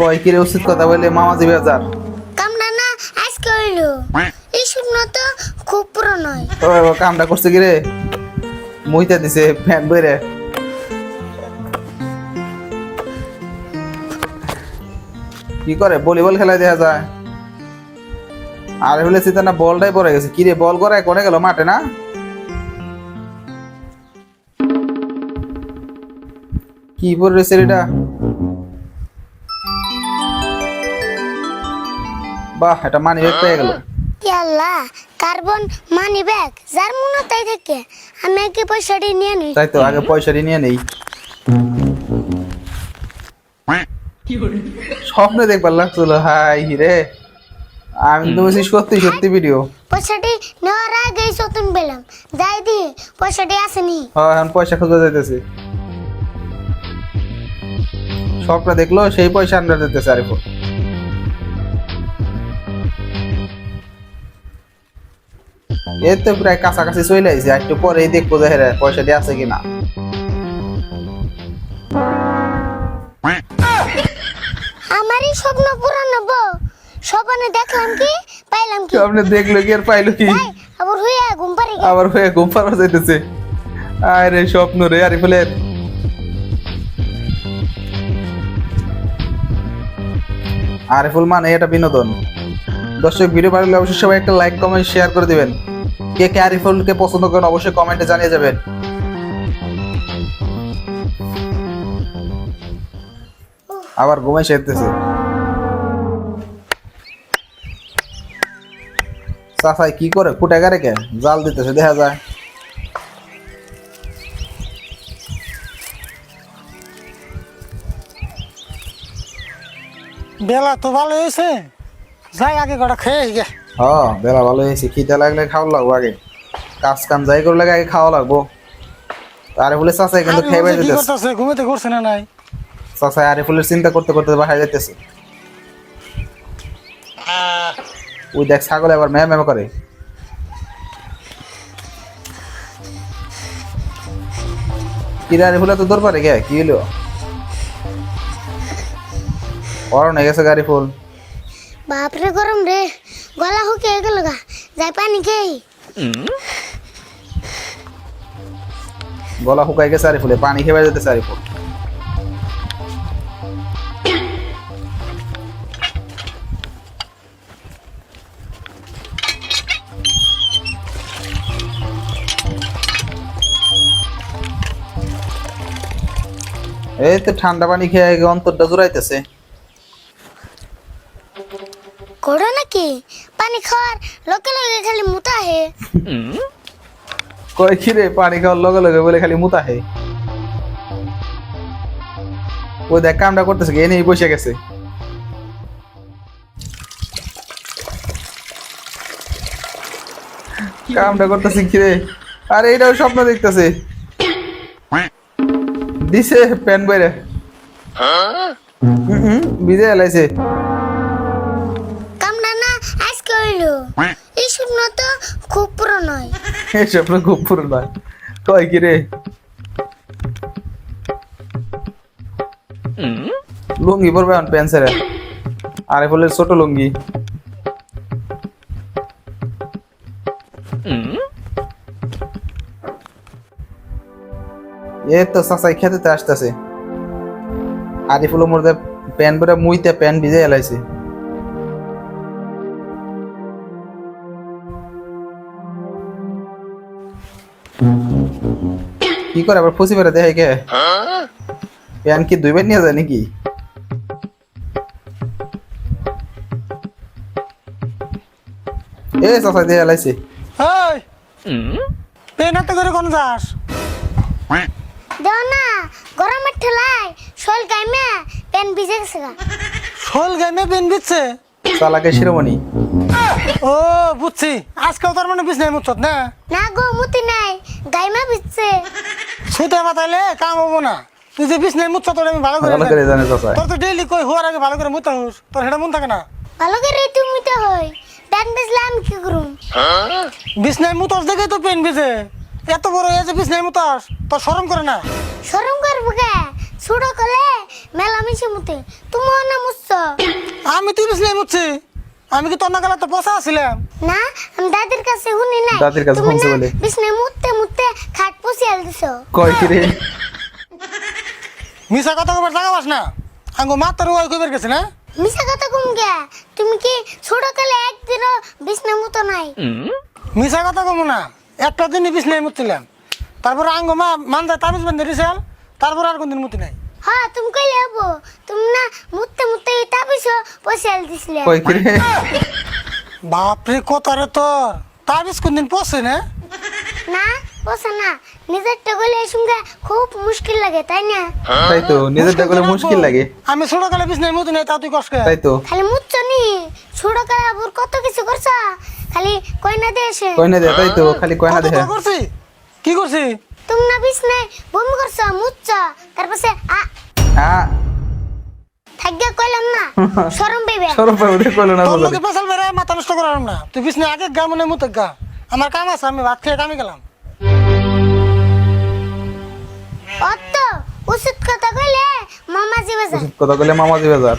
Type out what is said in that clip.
কয় কিরে উচিত কথা বলে মামা মামাজি বাজার? কামনা না আজকে হইল। এই শুকনো তো খুব পুরনো। ও ও কামটা করছে কিরে? মুইতে দিছে ফ্যান বইরে। কি করে ভলিবল খেলা দেখা যায়? আর হলে সীতা না বলটাই পড়ে গেছে। কিরে বল করে কোনে গেল মাঠে না? কি পরে রয়েছে এটা বাহ এটা মানি ব্যাগ পেয়ে গেল। আল্লাহ কার্বন মানি ব্যাগ যার মনে তাই থেকে। আমি আগে পয়সাটি নিয়ে নিই। তাই তো আগে পয়সাটি নিয়ে নেই। স্বপ্নে দেখবার লাগছিল হাই রে। আমি তো বলছি সত্যি সত্যি ভিডিও পয়সাটি নেওয়ার পেলাম। যাই দি পয়সাটি আসেনি। হ্যাঁ এখন পয়সা খোঁজা যাইতেছে। স্বপ্ন দেখল সেই পয়সা আনতে যেতেছে আর এই তো প্রায় কাছাকাছি চলে আইছে একটু পরেই দেখব যে হেরে দিয়ে আছে কিনা। আমারই স্বপ্ন পূরণ হব। স্বপ্নে দেখলাম কি পাইলাম কি? আপনি দেখল কি আর পাইলো কি? আবার হইয়া ঘুম পারি গে। আবার হয়ে ঘুম পাড়া যাইতেছে। আরে স্বপ্ন রে আরে আরিফুলের। আরিফুল মানে এটা বিনোদন। দর্শক ভিডিও ভালো লাগলে অবশ্যই সবাই একটা লাইক কমেন্ট শেয়ার করে দিবেন। কে কে আরিফুলকে পছন্দ করেন অবশ্যই কমেন্টে জানিয়ে যাবেন। আবার ঘুমাই সেরতেছে সাফাই কি করে? ফুটে গারে কে? জাল দিতেছে, দেখা যায়। বেলা তো ভালো হয়েছে। যাই আগে কটা খেয়ে গে। হ বেলা ভালো হয়েছে। খিদে লাগলে খাওয়া লাগবো আগে। কাজ কাম যাই করলে আগে খাওয়া লাগবো। আরে বলে চাচাই কিন্তু খেয়ে যেতেছে করতেছে? করছে না নাই? চাচাই আরে ফুলের চিন্তা করতে করতে বাসায় যাইতেছে। ওই দেখ ছাগল আবার ম্যাম ম্যাম করে। কিরে আরে ফুলে তো পারে কে? কি হলো অরণ হয়ে গেছে গাড়ি ফুল। বাপরে গরম রে, গলা হুকিয়ে গেল গা, যাই পানি খেয়ে। গলা শুকাই গেছে আরে ফুলে পানি খেয়ে যেতেছে আরে ফুল এই তো ঠান্ডা পানি খেয়ে অন্তরটা জোড়াইতেছে। করো নাকি? পানি খাওয়ার লোকে লোকে খালি মুতা হে। কয় কি রে পানি খাওয়ার লগে লগে বলে খালি মুতা হে। ওই দেখ কামটা করতেছে কি এনেই বসে গেছে। কামটা করতেছে কি রে আরে এটাও স্বপ্ন দেখতেছে। দিছে প্যান বাইরে। বিজে এলাইছে এই শুকনো তো খুব এই স্বপ্ন খুব কয় কি রে? লুঙ্গি পরবে এখন প্যান্সের আরে ফুলের ছোট লুঙ্গি। এ তো চাচাই খেতে আসতেছে। আরিফুলের মধ্যে প্যান পরে মুইতে প্যান ভিজে এলাইছে। কি করে আবার ফুসি পেরে দেখে কে? প্যান কি দুইবার নিয়ে যায় নাকি? এ চাচা দিয়ে এলাইছে এই পেন হাতে করে কোন যাস? দেও না গরমের ঠেলায় শোল গাইমে পেন ভিজে গেছে শোল গেমে পেন দিচ্ছে? চালাকে শিরোমণি। ও বুঝছি। আজকেও তার মানে বিছনায় মুছত না? না গো মুতি নাই। গাইমা ভিজছে ছুটে মাতাইলে কাম হব না। তুই যে বিছনায় মুছত তোর আমি ভালো করে ভালো করে জানে চাচা। তোর তো ডেইলি কই হওয়ার আগে ভালো করে মুতা হোস। তোর সেটা মন থাকে না। ভালো করে তুই মুতে হই। পেন ভিজলে আমি কি করুম? বিছনায় মুতস দেখে তো পেন ভিজে এত বড় হয়েছে বিছনায় মুতাস তোর শরম করে না? শরম করব কে? ছোট কলে মেলা মিশে মুতে। তুমি না মুছছ। আমি তুই বিছনায় মুতছি আমি কি তোর না গেলে তো বসা আছিলাম? না আমি দাদির কাছে শুনি নাই। দাদির কাছে তুমি শুনছি না বলে। বিছনায় মুততে মুততে খাট পুষিয়াল দিছো। কয় কি রে? মিশা কথা কবার জায়গা পাস না? আঙ্গো মা তোর ওই কইবার গেছে না? মিছা কথা কম গে। তুমি কি ছোট কালে একদিনও বিছনায় মুতো নাই? মিশা কথা কমু না। একটা দিনই বিছনায় মুতছিলাম তারপর আঙ্গো মা মানজা তাবিজ বান্ধে দিছিল তারপর আর কোনদিন মুতি নাই। হ্যাঁ তুমি কইলে হব। তুমি না মুততে মুততে তাবিছো পুষিয়াল দিছিলে কয় কি রে কত রে তোর? তাবিজ কোনদিন পড়ছে না? না বসে না। নিজেরটা গলে সঙ্গে খুব মুশকিল লাগে তাই না? তাই তো নিজেরটা করলে মুশকিল লাগে। আমি ছোট কালে বিছনায় মুতি নাই তা তুই কষ্ট তাই তো। খালি মুচ্ছ নি। ছোট কালে আবুর কত কিছু করছ? খালি কইনা দিয়ে এসে। কয় না দে তাই তো খালি কয় না দেখে করছি? কি করছি? তুমি না বিছনায় বমি করছ মুচ্ছ। তারপরে আ হ্যাঁ থাকিয়া কইলাম না শরম পাইবে শরম পাইবে কইলো না তোর লোকে পেশাল মাথা নষ্ট করার না তুই বিছনায় আগে গা মনে মুতে গা। আমার কাম আছে আমি ভাত খেয়ে কামে গেলাম। অত উচিত কথা কইলে মামা বাজার। যায় কথা কইলে মামা দিবে যার